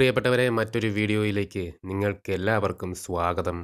പ്രിയപ്പെട്ടവരെ മറ്റൊരു വീഡിയോയിലേക്ക് നിങ്ങൾക്ക് എല്ലാവർക്കും സ്വാഗതം.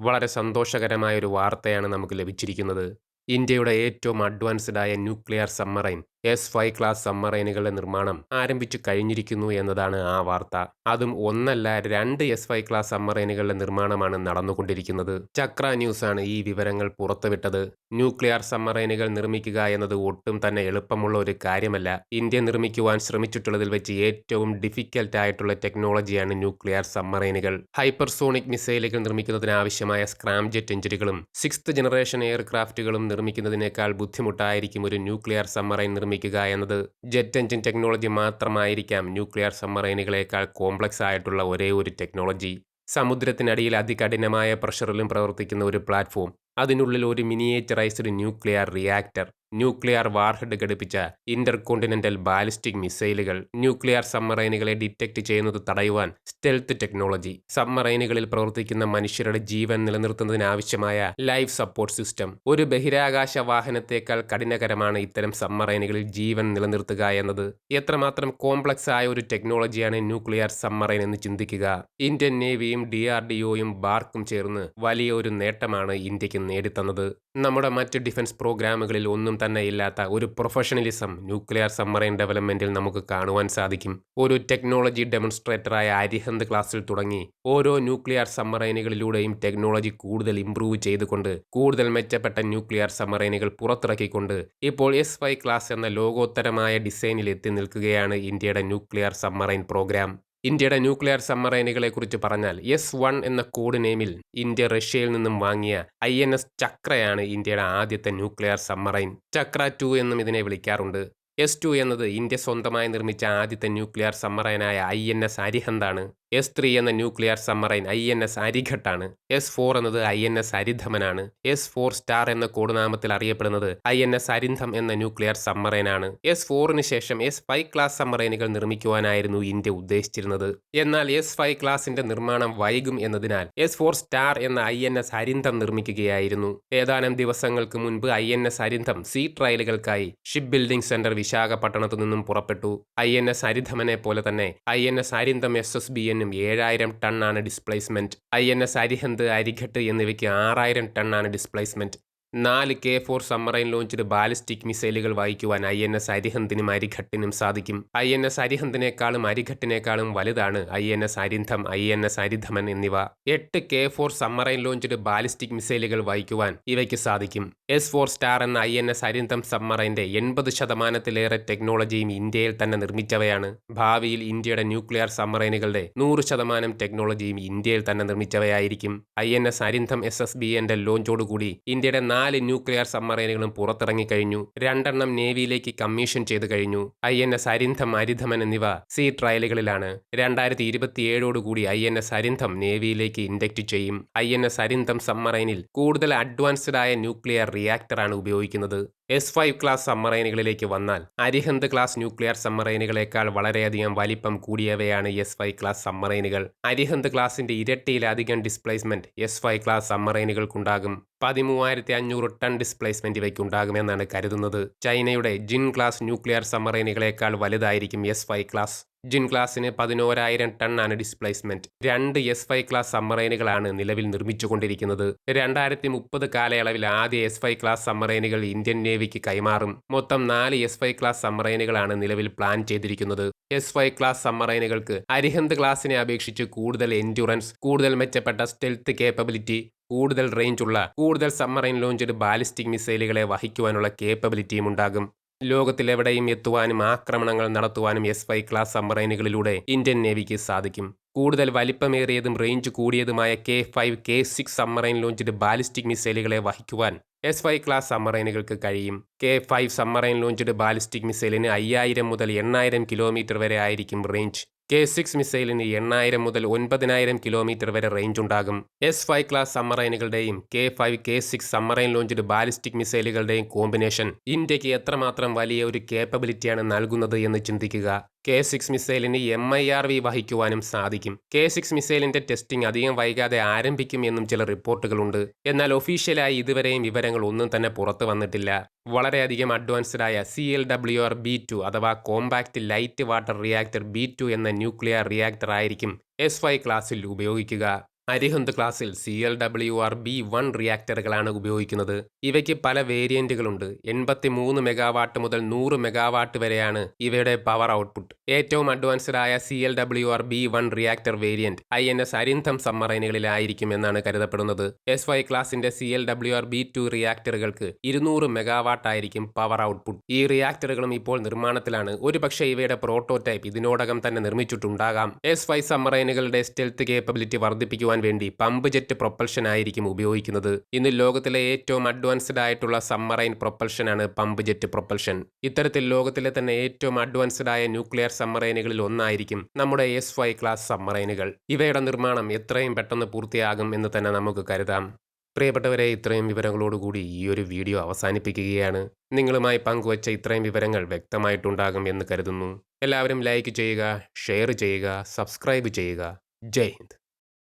വളരെ സന്തോഷകരമായ ഒരു വാർത്തയാണ് നമുക്ക് ലഭിച്ചിരിക്കുന്നത്. ഇന്ത്യയുടെ ഏറ്റവും അഡ്വാൻസ്ഡായ nuclear submarine S five class സബ്മറൈനുകളുടെ നിർമ്മാണം ആരംഭിച്ചു കഴിഞ്ഞിരിക്കുന്നു എന്നതാണ് ആ വാർത്ത. അതും ഒന്നല്ല രണ്ട് എസ് ഫൈവ് ക്ലാസ് സബ്മറൈനുകളുടെ നിർമ്മാണമാണ് നടന്നുകൊണ്ടിരിക്കുന്നത്. ചക്ര ന്യൂസ് ആണ് ഈ വിവരങ്ങൾ പുറത്തുവിട്ടത്. ന്യൂക്ലിയർ സബ്മറൈനുകൾ നിർമ്മിക്കുക എന്നത് ഒട്ടും തന്നെ എളുപ്പമുള്ള ഒരു കാര്യമല്ല. ഇന്ത്യ നിർമ്മിക്കുവാൻ ശ്രമിച്ചിട്ടുള്ളതിൽ വെച്ച് ഏറ്റവും ഡിഫിക്കൽട്ട് ആയിട്ടുള്ള ടെക്നോളജിയാണ് ന്യൂക്ലിയർ സബ്മറൈനുകൾ ഹൈപ്പർസോണിക് മിസൈലുകൾ നിർമ്മിക്കുന്നതിനാവശ്യമായ സ്ക്രാം ജെറ്റ് എഞ്ചിനുകളും സിക്സ്ത് ജനറേഷൻ എയർക്രാഫ്റ്റുകളും നിർമ്മിക്കുന്നതിനേക്കാൾ ബുദ്ധിമുട്ടായിരിക്കും ഒരു ന്യൂക്ലിയർ സബ്മറൈൻ നിർമ്മിക്കുക എന്നത് ജെറ്റ് എഞ്ചിൻ ടെക്നോളജി മാത്രമായിരിക്കാം. ന്യൂക്ലിയർ സബ്മറൈനുകളേക്കാൾ കോംപ്ലക്സ് ആയിട്ടുള്ള ഒരേ ഒരു ടെക്നോളജി. സമുദ്രത്തിനടിയിൽ അതികഠിനമായ പ്രഷറിലും പ്രവർത്തിക്കുന്ന ഒരു പ്ലാറ്റ്ഫോം. അതിനുള്ളിൽ ഒരു miniaturised nuclear reactor. Nuclear warhead ഘടിപ്പിച്ച ഇന്റർ കോണ്ടിനെന്റൽ ബാലിസ്റ്റിക് മിസൈലുകൾ ന്യൂക്ലിയർ സബ്മറൈനുകളെ ഡിറ്റക്ട് ചെയ്യുന്നത് തടയുവാൻ സ്റ്റെൽത്ത് ടെക്നോളജി. സബ്മറൈനുകളിൽ പ്രവർത്തിക്കുന്ന മനുഷ്യരുടെ ജീവൻ നിലനിർത്തുന്നതിനാവശ്യമായ ലൈഫ് സപ്പോർട്ട് സിസ്റ്റം. ഒരു ബഹിരാകാശ വാഹനത്തേക്കാൾ കഠിനകരമാണ് ഇത്തരം സബ്മറൈനുകളിൽ ജീവൻ നിലനിർത്തുക എന്നത്. എത്രമാത്രം കോംപ്ലക്സ് ആയ ഒരു ടെക്നോളജിയാണ് ന്യൂക്ലിയർ സബ്മറൈൻ എന്ന് ചിന്തിക്കുക. ഇന്ത്യൻ നേവിയും ഡി ആർ ഡി ഒയും ബാർക്കും ചേർന്ന് വലിയ ഒരു നേട്ടമാണ് ഇന്ത്യയ്ക്ക് നേടിത്തന്നത്. നമ്മുടെ മറ്റ് ഡിഫൻസ് പ്രോഗ്രാമുകളിൽ ഒന്നും തന്നെ ഇല്ലാത്ത ഒരു പ്രൊഫഷണലിസം ന്യൂക്ലിയർ സബ്മറൈൻ ഡെവലപ്മെന്റിൽ നമുക്ക് കാണുവാൻ സാധിക്കും. ഒരു ടെക്നോളജി ഡെമോൺസ്ട്രേറ്ററായ അരിഹന്ത് ക്ലാസ്സിൽ തുടങ്ങി ഓരോ ന്യൂക്ലിയർ സബ്മറൈനുകളിലൂടെയും ടെക്നോളജി കൂടുതൽ ഇംപ്രൂവ് ചെയ്തുകൊണ്ട് കൂടുതൽ മെച്ചപ്പെട്ട ന്യൂക്ലിയർ സബ്മറൈനുകൾ പുറത്തിറക്കിക്കൊണ്ട് ഇപ്പോൾ എസ് വൈ ക്ലാസ് എന്ന ലോകോത്തരമായ ഡിസൈനിൽ എത്തി നിൽക്കുകയാണ് ഇന്ത്യയുടെ ന്യൂക്ലിയർ സബ്മറൈൻ പ്രോഗ്രാം. ഇന്ത്യയുടെ ന്യൂക്ലിയർ സബ്മറൈനുകളെ കുറിച്ച് പറഞ്ഞാൽ എസ് വൺ എന്ന കോഡ് നെയിമിൽ ഇന്ത്യ റഷ്യയിൽ നിന്നും വാങ്ങിയ ഐ എൻ എസ് ചക്രയാണ് ഇന്ത്യയുടെ ആദ്യത്തെ ന്യൂക്ലിയർ സബ്മറൈൻ. ചക്ര ടു എന്നും ഇതിനെ വിളിക്കാറുണ്ട്. എസ് ടു എന്നത് ഇന്ത്യ സ്വന്തമായി നിർമ്മിച്ച ആദ്യത്തെ ന്യൂക്ലിയർ സബ്മറൈനായ ഐ എൻ എസ് അരിഹന്താണ്. എസ് ത്രീ എന്ന nuclear submarine I N S അരിഘട്ടാണ്. S four എന്നത് ഐ എൻ എസ് അരിധമനാണ്. എസ് ഫോർ സ്റ്റാർ എന്ന കോഡുനാമത്തിൽ അറിയപ്പെടുന്നത് ഐ എൻ എസ് അരിന്ധം എന്ന ന്യൂക്ലിയർ സമ്മറൈനാണ്. എസ് ഫോറിന് ശേഷം എസ് ഫൈവ് ക്ലാസ് സമ്മറൈനുകൾ നിർമ്മിക്കുവാനായിരുന്നു ഇന്ത്യ ഉദ്ദേശിച്ചിരുന്നത്. എന്നാൽ എസ് ഫൈവ് ക്ലാസിന്റെ നിർമ്മാണം വൈകും എന്നതിനാൽ എസ് ഫോർ സ്റ്റാർ എന്ന ഐ എൻ എസ് അരിന്ധം നിർമ്മിക്കുകയായിരുന്നു. ഏതാനും ദിവസങ്ങൾക്ക് മുൻപ് I N S Arindham sea ട്രയലുകൾക്കായി ship building centre വിശാഖപട്ടണത്തു നിന്നും പുറപ്പെട്ടു. ഐ എൻ എസ് അരിധമനെ പോലെ തന്നെ I N S Arindham S S B എന്നും ഏഴായിരം ടണ്ണാണ് displacement I N S Arihant Arighat എന്നിവയ്ക്ക് ആറായിരം ടണ്ണാണ് ഡിസ്പ്ലേസ്മെന്റ്. നാല് കെ ഫോർ സമ്മറൈൻ ലോഞ്ചിന് ബാലിസ്റ്റിക് മിസൈലുകൾ വായിക്കുവാൻ ഐ എൻ എസ് അരിഹന്തിനും അരിഘട്ടിനും സാധിക്കും. ഐ എൻ എസ് അരിഹന്തിനേക്കാളും അരിഘട്ടിനേക്കാളും വലുതാണ് I N S Arindham I N S Aridhaman എന്നിവ. എട്ട് കെ ഫോർ സമ്മറൈൻ ലോഞ്ചിന് ബാലിസ്റ്റിക് മിസൈലുകൾ വായിക്കുവാൻ ഇവയ്ക്ക് സാധിക്കും. എസ് ഫോർ സ്റ്റാർ എന്ന ഐ എൻ എസ് അരിന്ധം സമ്മറൈന്റെ എൺപത് ശതമാനത്തിലേറെ ടെക്നോളജിയും ഇന്ത്യയിൽ തന്നെ നിർമ്മിച്ചവയാണ്. ഭാവിയിൽ ഇന്ത്യയുടെ ന്യൂക്ലിയർ സമ്മറൈനുകളുടെ നൂറ് ശതമാനം ടെക്നോളജിയും ഇന്ത്യയിൽ തന്നെ നിർമ്മിച്ചവയായിരിക്കും. I N S Arindham S S B എന്റെ ലോഞ്ചോടുകൂടി ഇന്ത്യയുടെ നാല് ന്യൂക്ലിയർ സബ്മറൈനുകളും പുറത്തിറങ്ങിക്കഴിഞ്ഞു. രണ്ടെണ്ണം നേവിയിലേക്ക് കമ്മീഷൻ ചെയ്തു കഴിഞ്ഞു. I N S Arindham Aridhaman എന്നിവ സീ ട്രയലുകളിലാണ്. രണ്ടായിരത്തി ഇരുപത്തിയേഴോടുകൂടി ഐ എൻ എസ് അരിന്ധം നേവിയിലേക്ക് ഇൻഡക്റ്റ് ചെയ്യും. ഐ എൻ എസ് അരിന്ധം സബ്മറൈനിൽ കൂടുതൽ അഡ്വാൻസ്ഡ് ആയ ന്യൂക്ലിയർ റിയാക്ടറാണ് ഉപയോഗിക്കുന്നത്. എസ് ഫൈവ് ക്ലാസ് സബ്മറൈനുകളിലേക്ക് വന്നാൽ അരിഹന്ത് ക്ലാസ് ന്യൂക്ലിയർ സബ്മറൈനുകളേക്കാൾ വളരെയധികം വലിപ്പം കൂടിയവയാണ് എസ് ഫൈവ് ക്ലാസ് സബ്മറൈനുകൾ അരിഹന്ത് ക്ലാസിന്റെ ഇരട്ടിയിലധികം ഡിസ്പ്ലേസ്മെന്റ് എസ് ഫൈവ് ക്ലാസ് സബ്മറൈനുകൾക്കുണ്ടാകും പതിമൂവായിരത്തി അഞ്ഞൂറ് ടൺ ഡിസ്പ്ലേസ്മെന്റ് ഇവയ്ക്കുണ്ടാകുമെന്നാണ് കരുതുന്നത്. ചൈനയുടെ ജിൻ ക്ലാസ് ന്യൂക്ലിയർ സബ്മറൈനുകളേക്കാൾ വലുതായിരിക്കും എസ് ഫൈവ് ക്ലാസ്. ജിൻ ക്ലാസ്സിന് പതിനോരായിരം ആണ് ഡിസ്പ്ലേസ്മെന്റ്. രണ്ട് എസ് ഫൈവ് ക്ലാസ് സമ്മറൈനുകളാണ് നിലവിൽ നിർമ്മിച്ചുകൊണ്ടിരിക്കുന്നത്. രണ്ടായിരത്തി മുപ്പത് കാലയളവിൽ ആദ്യ എസ് ഫൈവ് ക്ലാസ് സമ്മറൈനുകൾ ഇന്ത്യൻ നേവിക്ക് കൈമാറും. മൊത്തം നാല് എസ് ഫൈവ് ക്ലാസ് സമ്മറൈനുകളാണ് നിലവിൽ പ്ലാൻ ചെയ്തിരിക്കുന്നത്. എസ് ഫൈവ് ക്ലാസ് സമ്മറൈനുകൾക്ക് അരിഹന്ത് ക്ലാസിനെ അപേക്ഷിച്ച് കൂടുതൽ എൻഡ്യൂറൻസ് കൂടുതൽ മെച്ചപ്പെട്ട സ്റ്റെൽത്ത് കേപ്പബിലിറ്റി കൂടുതൽ റേഞ്ചുള്ള കൂടുതൽ സമ്മറൈൻ ലോഞ്ചഡ് ബാലിസ്റ്റിക് മിസൈലുകളെ വഹിക്കുവാനുള്ള കേപ്പബിലിറ്റിയും ഉണ്ടാകും. ലോകത്തിലെവിടെയും എത്തുവാനും ആക്രമണങ്ങൾ നടത്തുവാനും എസ് വൈ ക്ലാസ് സബ്മറൈനുകളിലൂടെ ഇന്ത്യൻ നേവിക്ക് സാധിക്കും. കൂടുതൽ വലിപ്പമേറിയതും range കൂടിയതുമായ K five K six submarine launched ballistic മിസൈലുകളെ വഹിക്കുവാൻ എസ് വൈ ക്ലാസ് സബ്മറൈനുകൾക്ക് കഴിയും. K five submarine launched ballistic മിസൈലിന് അയ്യായിരം മുതൽ എണ്ണായിരം കിലോമീറ്റർ വരെ ആയിരിക്കും റേഞ്ച് കെ സിക്സ് മിസൈലിന് എണ്ണായിരം മുതൽ ഒൻപതിനായിരം കിലോമീറ്റർ വരെ റേഞ്ച് ഉണ്ടാകും. S five class സമ്മറൈനുകളുടെയും K five K six submarine launched ballistic മിസൈലുകളുടെയും combination ഇന്ത്യയ്ക്ക് എത്രമാത്രം വലിയ ഒരു കേപ്പബിലിറ്റിയാണ് നൽകുന്നത് എന്ന് ചിന്തിക്കുക. കെ സിക്സ് മിസൈലിന് എം ഐ ആർ വി വഹിക്കുവാനും സാധിക്കും. കെ സിക്സ് മിസൈലിന്റെ ടെസ്റ്റിംഗ് അധികം വൈകാതെ ആരംഭിക്കും എന്നും ചില റിപ്പോർട്ടുകളുണ്ട്. എന്നാൽ ഒഫീഷ്യലായി ഇതുവരെയും വിവരങ്ങൾ ഒന്നും തന്നെ പുറത്തു വന്നിട്ടില്ല. വളരെയധികം അഡ്വാൻസ്ഡ് ആയ C L W R B two അഥവാ compact light water reactor B two എന്ന ന്യൂക്ലിയർ റിയാക്ടർ ആയിരിക്കും എസ് ഫൈവ് ക്ലാസ്സിൽ ഉപയോഗിക്കുക. അരിഹന്ത് ക്ലാസ്സിൽ C L W R B one റിയാക്ടറുകളാണ് ഉപയോഗിക്കുന്നത്. ഇവയ്ക്ക് പല വേരിയന്റുകളുണ്ട് എൺപത്തി മൂന്ന് മെഗാവാട്ട് മുതൽ നൂറ് മെഗാവാട്ട് വരെയാണ് ഇവയുടെ പവർ ഔട്ട്പുട്ട് ഏറ്റവും അഡ്വാൻസ്ഡ് ആയ C L W R B one reactor variant I N S Aridhaman സമ്മറൈനുകളിലായിരിക്കും എന്നാണ് കരുതപ്പെടുന്നത്. എസ് വൈ ക്ലാസിന്റെ C L W R B two റിയാക്ടറുകൾക്ക് ഇരുന്നൂറ് മെഗാവാട്ട് ആയിരിക്കും പവർ ഔട്ട്പുട്ട് ഈ റിയാക്ടറുകളും ഇപ്പോൾ നിർമ്മാണത്തിലാണ്. ഒരുപക്ഷെ ഇവയുടെ പ്രോട്ടോടൈപ്പ് ഇതിനോടകം തന്നെ നിർമ്മിച്ചിട്ടുണ്ടാകാം. എസ് വൈ സമ്മറൈനുകളുടെ സ്റ്റെൽത്ത് കേപ്പബിലിറ്റി വർദ്ധിപ്പിക്കുവാൻ വേണ്ടി പമ്പ് ജെറ്റ് പ്രൊപ്പൽഷൻ ആയിരിക്കും ഉപയോഗിക്കുന്നത്. ഇന്ന് ലോകത്തിലെ ഏറ്റവും അഡ്വാൻസ്ഡ് ആയിട്ടുള്ള സമ്മറൈൻ പ്രൊപ്പൽഷനാണ് പമ്പ് ജെറ്റ് പ്രൊപ്പൽഷൻ ഇത്തരത്തിൽ ലോകത്തിലെ തന്നെ ഏറ്റവും അഡ്വാൻസ്ഡ് ആയ ന്യൂക്ലിയർ സമ്മറൈനുകളിൽ ഒന്നായിരിക്കും നമ്മുടെ എസ് വൈ ക്ലാസ് സമ്മറൈനുകൾ. ഇവയുടെ നിർമ്മാണം എത്രയും പെട്ടെന്ന് പൂർത്തിയാകും എന്ന് തന്നെ നമുക്ക് കരുതാം. പ്രിയപ്പെട്ടവരെ ഇത്രയും വിവരങ്ങളോടുകൂടി ഈ ഒരു വീഡിയോ അവസാനിപ്പിക്കുകയാണ്. നിങ്ങളുമായി പങ്കുവച്ച ഇത്രയും വിവരങ്ങൾ വ്യക്തമായിട്ടുണ്ടാകും എന്ന് കരുതുന്നു. എല്ലാവരും ലൈക്ക് ചെയ്യുക ഷെയർ ചെയ്യുക സബ്സ്ക്രൈബ് ചെയ്യുക. ജയ് ഹിന്ദ്.